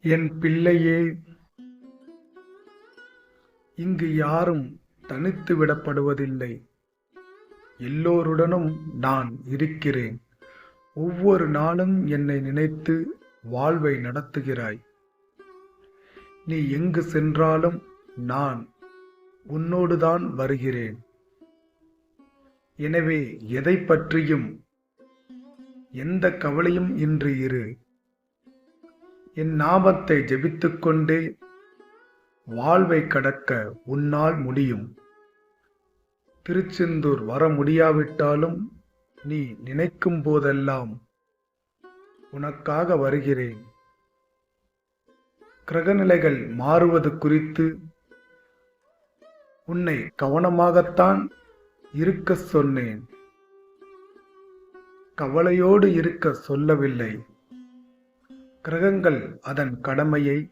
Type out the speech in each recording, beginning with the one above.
என் பிள்ளையே. இங்கு யாரும் தனித்து விடப்படுவதில்லை. எல்லோருடனும் நான் இருக்கிறேன். ஒவ்வொரு நாளும் என்னை நினைத்து வாழ்வை நடத்துகிறாய். நீ எங்கு சென்றாலும் நான் உன்னோடுதான் வருகிறேன். எனவே எதை பற்றியும் எந்த கவலையும் இன்று இரு. என் நாமத்தை ஜெபித்து கொண்டே வாழ்வை கடக்க உன்னால் முடியும். திருச்செந்தூர் வர முடியாவிட்டாலும் நீ நினைக்கும் போதெல்லாம் உனக்காக வருகிறேன். கிரகநிலைகள் மாறுவது குறித்து உன்னை கவனமாகத்தான் இருக்க சொன்னேன். கவலையோடு இருக்க சொல்லவில்லை. கிரகங்கள் அதன் கடமையை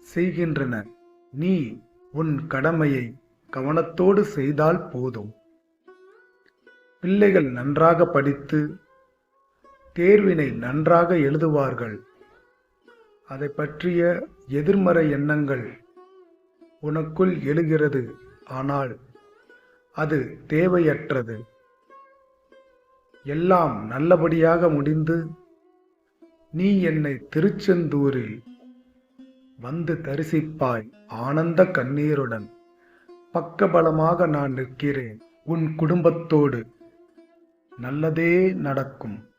செய்கின்றன. நீ உன் கடமையை கவனத்தோடு செய்தால் போதும். பிள்ளைகள் நன்றாக படித்து தேர்வினை நன்றாக எழுதுவார்கள். அதை பற்றிய எதிர்மறை எண்ணங்கள் உனக்குள் எழுகிறது. ஆனால் அது தேவையற்றது. எல்லாம் நல்லபடியாக முடிந்து நீ என்னை திருச்செந்தூரில் வந்து தரிசிப்பாய் ஆனந்த கண்ணீருடன். பக்கபலமாக நான் நிற்கிறேன். உன் குடும்பத்தோடு நல்லதே நடக்கும்.